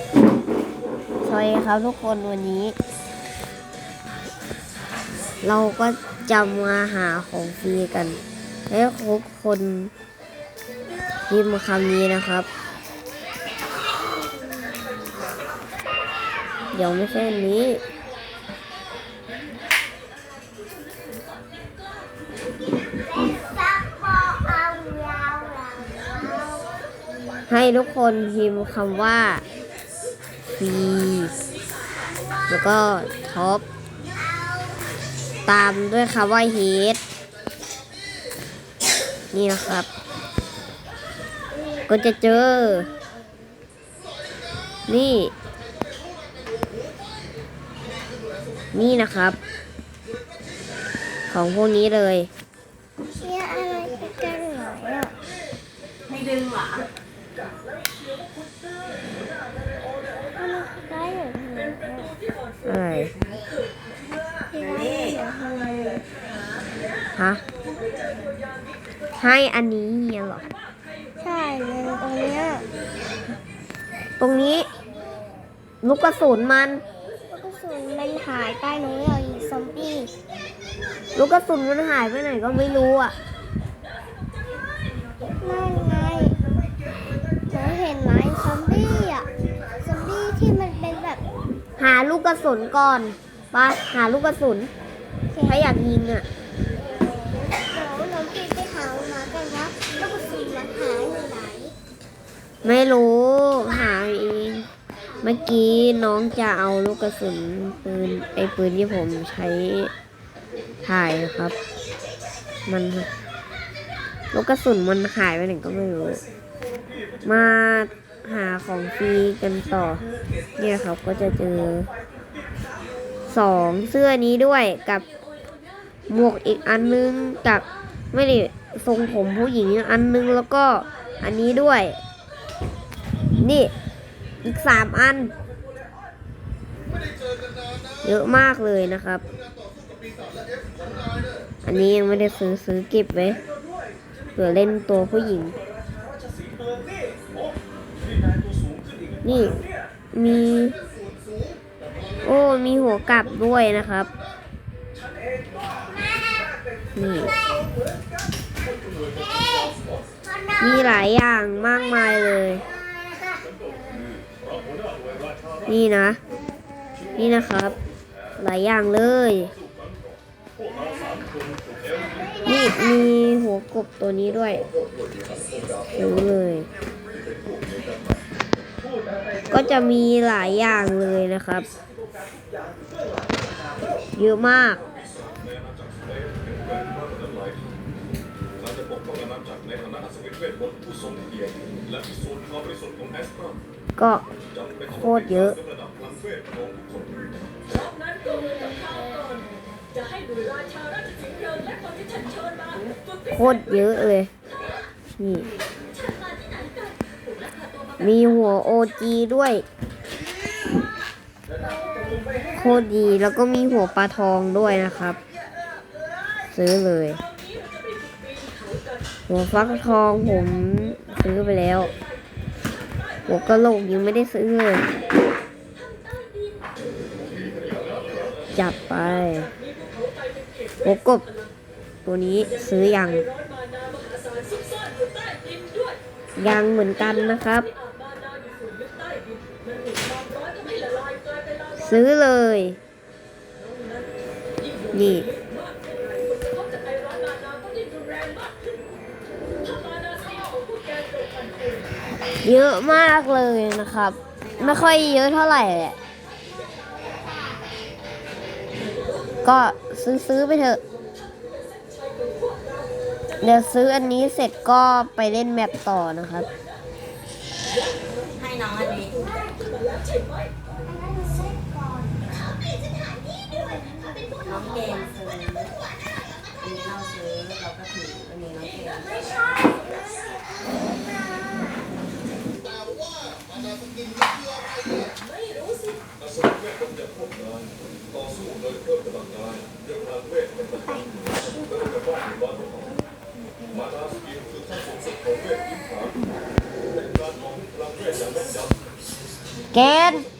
สวัสดีครับทุกคนวันนี้ เราก็จะมาหาของฟรีกัน ให้ทุกคนพิมพ์คำนี้นะครับ เดี๋ยวไม่ใช่นนี้ให้ทุกคนพิมพ์คำว่า ฟรีแล้วก็ท็อป ตามด้วยคำว่าเฮดนี่นะครับ ก็จะเจอ นี่ นี่นะครับ ของพวกนี้เลยเนี่ยอะไรกันหน่อยอะไม่ดึงเหรอ อะไรที่ว่าอย่าทำอะไรฮะให้อันนี้เนี่ยเหรอ ใช่เลยตรงเนี้ยตรงนี้ ลูกกระสุนมันแล้วก็ส่วนมันหายใต้น้องเราอีกซอมบี้ลูกกระสุนมันหายไปไหนก็ไม่รู้อะนั่นไงหนูเห็นไหมซอมบี้อะซอมบี้ที่มันเป็นแบบ หาลูกกระสุนก่อนไปหาลูกกระสุนถ้าอยากยิงอะเดี๋ยวน้องพี่ไปหามากันว่าแล้วก็ส่วนมันหายอยู่ไหนไม่รู้หาเองเมื่อกี้น้องจะเอาลูกกระสุนปืนไอ้ปืนที่ผมใช้ถ่ายนะครับ มันลูกกระสุนมันหายไปไหนก็ไม่รู้ มา หาของฟรีกันต่อ เนี่ยครับก็จะเจอสองเสื้อนี้ด้วยกับหมวกอีกอันนึงกับไม่ได้ทรงผมผู้หญิงอันนึงแล้วก็อันนี้ด้วย นี่อีกสามอัน เยอะมากเลยนะครับ อันนี้ยังไม่ได้ซื้อซื้อเก็บไว้เผื่อเล่นตัวผู้หญิง นี่มี โอ้มีหัวกลับด้วยนะครับ นี่ มีหลายอย่างมากมายเลย นี่นะ นี่นะครับ หลายอย่างเลย นี่มีหัวกบตัวนี้ด้วยซื้อเลย ก็จะมีหลายอย่างเลยนะครับ เยอะมากก็โคตรเยอะโคตรเยอะเลยนี่ มีหัวโอจีด้วย โคตรดีแล้วก็มีหัวปลาทองด้วยนะครับ ซื้อเลย หัวฟักทองผมซื้อไปแล้ว หัวกระโหลกยังไม่ได้ซื้อเลยจับไปหัวกบตัวนี้ซื้อยังยังเหมือนกันนะครับ ซื้อเลย นี่ เยอะมากเลยนะครับ ไม่ค่อยเยอะเท่าไหร่แหละ ก็ซื้อซื้อไปเถอะ เดี๋ยวซื้ออันนี้เสร็จก็ไปเล่นแมปต่อนะครับ ให้น้องอันนี้ น้องเกมซื้ออันนี้เราซื้อเราก็ถืออันนี้น้องเกมอัศวินเวทมนต์อย่างพวกนายต่อสู้โดยเพิ่มพลังกายด้วยพลังเวทเป็นประจำเพื่อจะป้องกันบ้านของเรามานาสกิลคือขั้นสูงสุดของเวทยิงผาเป็นการมองพลังเวทอย่างแม่นยำแกนอ่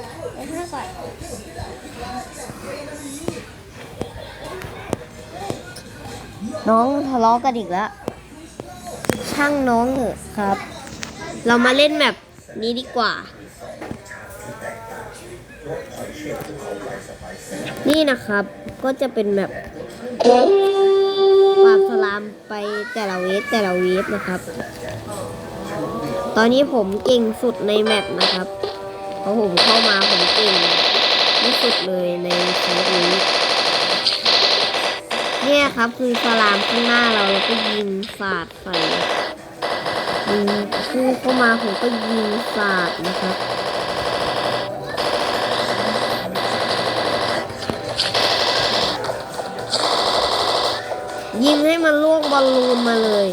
ะเดี๋ยวให้ก่อนน้องทะเลาะกันอีกแล้ว ช่างน้องเถอะครับ เรามาเล่นแบบนี้ดีกว่า นี่นะครับ ก็จะเป็นแบบปราบสลามไปแต่ละเวฟแต่ละเวฟนะครับ ตอนนี้ผมเก่งสุดในแมปนะครับ เพราะผมเข้ามาผมเก่งที่สุดเลยในเซิร์ฟนี้เนี่ยครับคือสลามข้างหน้าเราแล้วก็ยิงสาดใส่ยิงคือเข้ามาผมก็ยิงสาดนะครับยิงให้มันล่วงบอลลูนมาเลย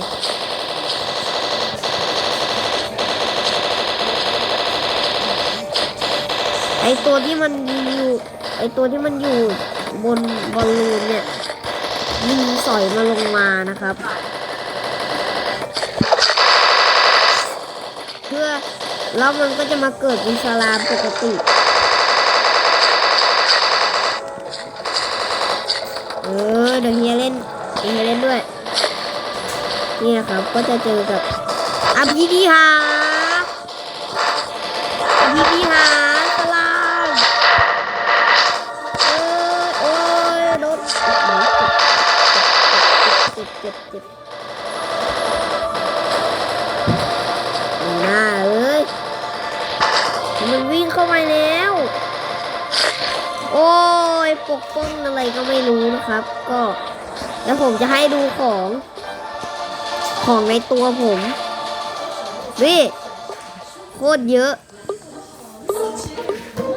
ไอ ตัวที่มันอยู่ ไอตัวที่มันอยู่บนบอลลูนเนี่ยยิงสอยมาลงมานะครับ เพื่อแล้วมันก็จะมาเกิดเป็นสลามปกติเออเดี๋ยวเฮียเล่นเฮียเล่นด้วยนี่นะครับก็จะเจอกับอภินิหาอภินิหา เจ็บเจ็บเจ็บหน้าเอ้ย มันวิ่งเข้ามาแล้ว โอ้ยปกป้องอะไรก็ไม่รู้นะครับ ก็แล้วผมจะให้ดูของ ของในตัวผมนี่โคตรเยอะ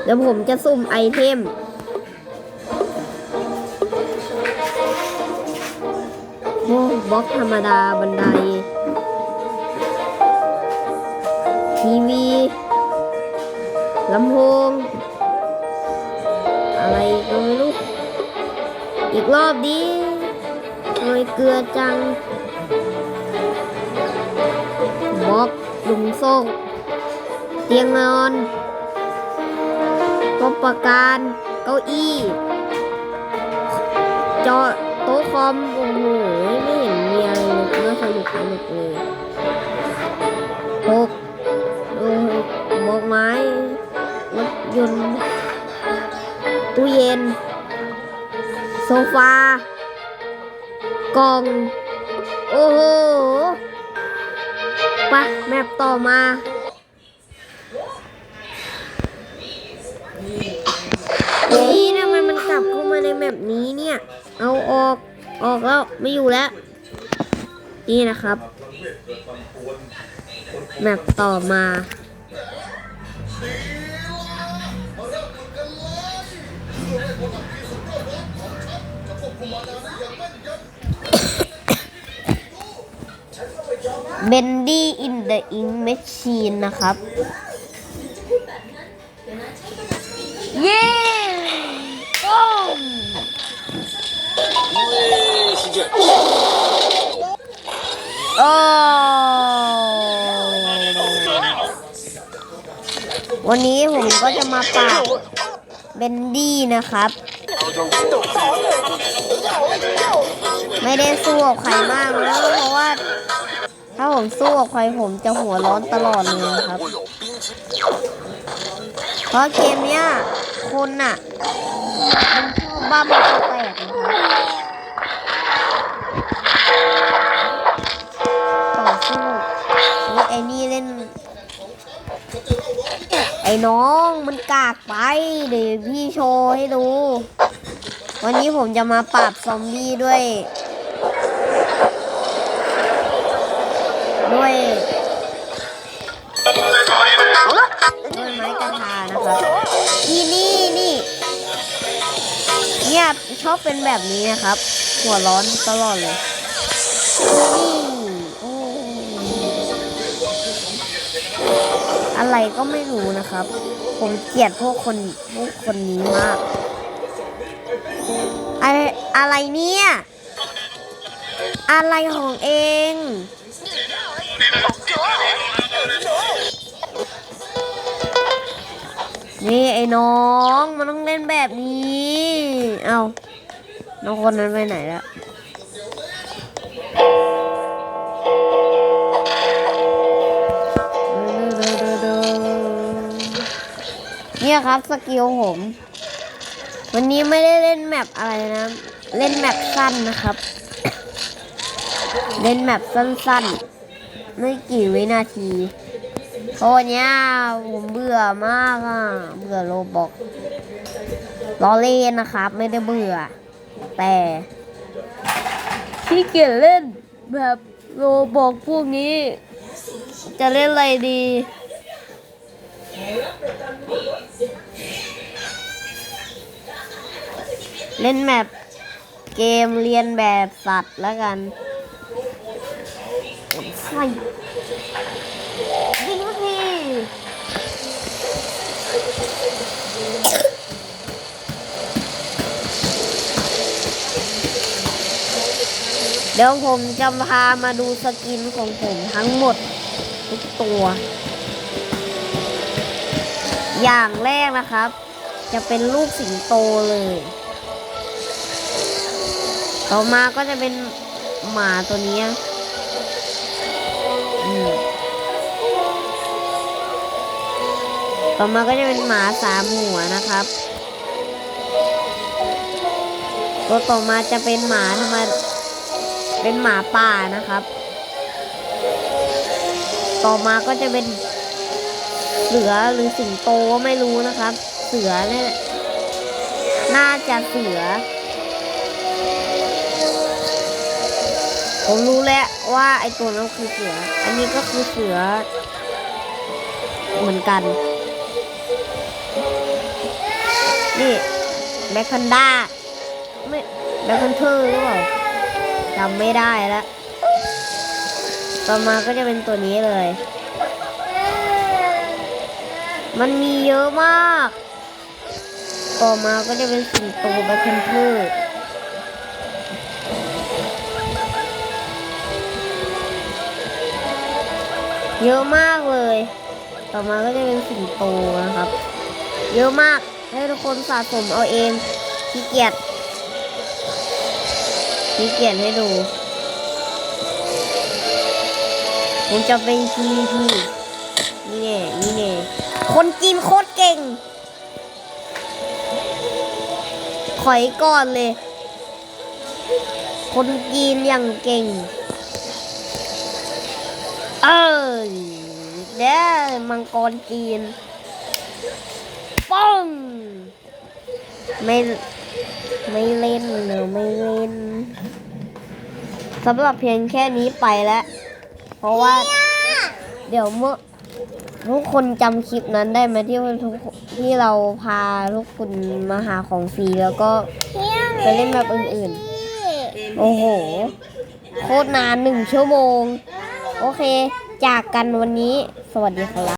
เดี๋ยวผมจะสุ่มไอเทม บล็อกธรรมดาบันได ทีวีลำโพงอะไรก็ไม่รู้ อีกรอบดิทำไมเกลือจังบล็อกหลุมโซ่เตียงนอนโต๊ะประการเก้าอี้จอ โต๊ะคอมโอ้โหไม่เห็นมีอะไรเลยน่าสนุกสนุกเลยหกโอ้ยบอกไม้รถยนต์ตู้เย็น โซฟากล่อง โอ้โหไปะแมปต่อมานี่ทำไมมันกลับเข้ามาในแมปนี้เนี่ย เอาออก ออกแล้ว ไม่อยู่แล้ว นี่นะครับ แมปต่อมา เบนดี้อินเดอะอิงแมชชีนนะครับ เย้โอ้ม วันนี้ผมก็จะมาปราบเบนดี้นะครับ ไม่ได้สู้กับใครมากนะเพราะว่า ถ้าผมสู้กับใครผมจะหัวร้อนตลอดเลยครับ เพราะเกมเนี้ยคนน่ะมันชอบบ้าบอแตกนะครับ ไอ้นี่เล่น ไอ้น้องมันกากไป เดี๋ยวพี่โชว์ให้ดู วันนี้ผมจะมาปราบซอมบี้ด้วย ด้วยด้วยไม้กระทานะครับนี่นี่นี่เนี่ยชอบเป็นแบบนี้นะครับ หัวร้อนตลอดเลยนี่ อะไรก็ไม่รู้นะครับ ผมเกลียดพวกคนพวกคนนี้มาก อะไรอะไรเนี่ย อะไรของเองนี่ไอ้น้องมันต้องเล่นแบบนี้ เอาน้องคนนั้นไปไหนแล้ว เนี่ยครับสกิลผม วันนี้ไม่ได้เล่นแมปอะไรนะ เล่นแมปสั้นนะครับ เล่นแมปสั้นๆ ไม่กี่วินาทีเพราะวันเนี้ยผมเบื่อมากอะ เบื่อโรบอกล้อเล่นนะครับ ไม่ได้เบื่อ แต่ขี้เกียจเล่นแบบโรบอกพวกนี้ จะเล่นอะไรดี เล่นแมปเกมเรียนแบบสัตว์แล้วกันใส่ยิงทีเดี๋ยวผมจะพามาดูสกินของผมทั้งหมดทุกตัว อย่างแรกนะครับ จะเป็นลูกสิงโตเลย ต่อมาก็จะเป็นหมาตัวนี้ต่อมาก็จะเป็นหมาสามหัวนะครับ ตัวต่อมาจะเป็นหมาธรรมเป็นหมาป่านะครับ ต่อมาก็จะเป็น สือหรือสิงโตไม่รู้นะครับ เสือเนี่ยน่าจะเสือ ผมรู้แล้วว่าไอตัวนั้นคือเสือ อันนี้ก็คือเสือ เหมือนกัน นี่แบคคันด้าไม่แบคคันเทอร์หรือเปล่าจำไม่ได้แล้วต่อมาก็จะเป็นตัวนี้เลย มันมีเยอะมาก ต่อมาก็จะเป็นสิงโตแบคคันเทอร์เยอะมากเลย ต่อมาก็จะเป็นสิงโตนะครับ เยอะมาก ให้ทุกคนสะสมเอาเองขี้เกียจขี้เกียจให้ดู ผมจะเป็น PVP นี่แน่นี่แน่ คนจีนโคตรเก่ง ถอยก่อนเลย คนจีนอย่างเก่ง เออเด้อมังกรจีนป้องไม่ไม่เล่นหรือไม่เล่นสำหรับเพียงแค่นี้ไปแล้ว เพราะว่าเดี๋ยวเมื่อ ทุกคนจำคลิปนั้นได้ไหมที่ทุกที่เราพาทุกคนมาหาของฟรีแล้วก็ไปเล่นแบบอื่นๆ โอ้โห โคตรนานหนึ่งชั่วโมง โอเค จากกันวันนี้สวัสดีครับ